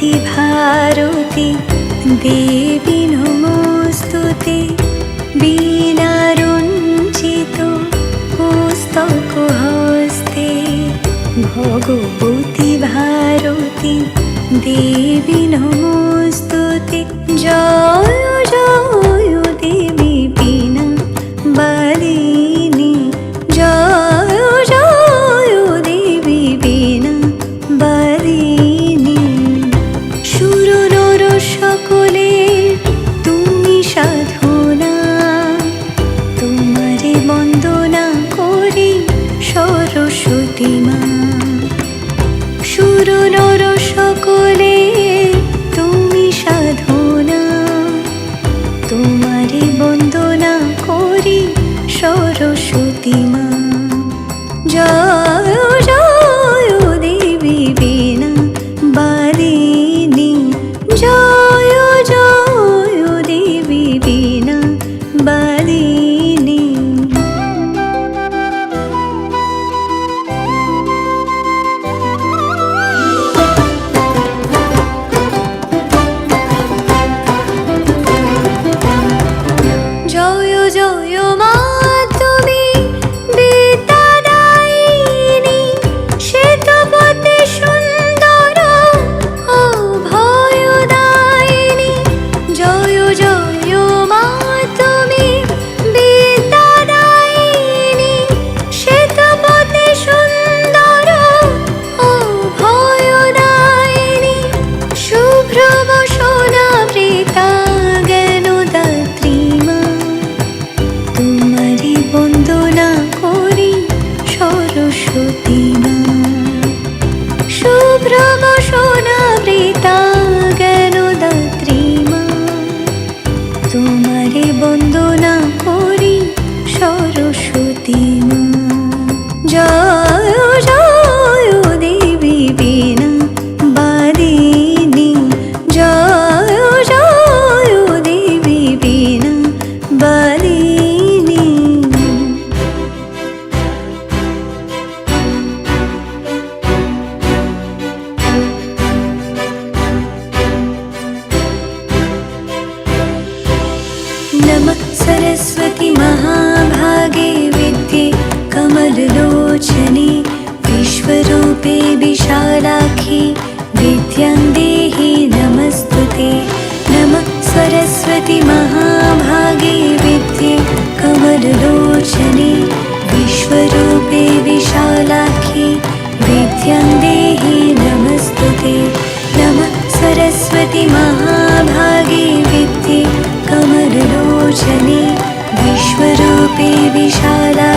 ভারতী ভারতী দেবী নমস্তুতে। বিনারঞ্জিত পুস্তক হস্তে। ভগবতী ভারতী দেবী নমস্তুতে। জয় জয়। 就属 বন্দনা করি সরস্বতী না শুভ্রম সোনাবৃতা জ্ঞানদাত্রী মা? তোমারে বন্দনা করি সরস্বতী नित्यं देहि दमस्तु ते नमः सरस्वति महाभागे विद्ये कमललोचने। विश्वरूपे विशालाखी विद्यं देहि दमस्तु ते नमः सरस्वति महाभागे विद्ये कमललोचने। विश्वरूपे विशाला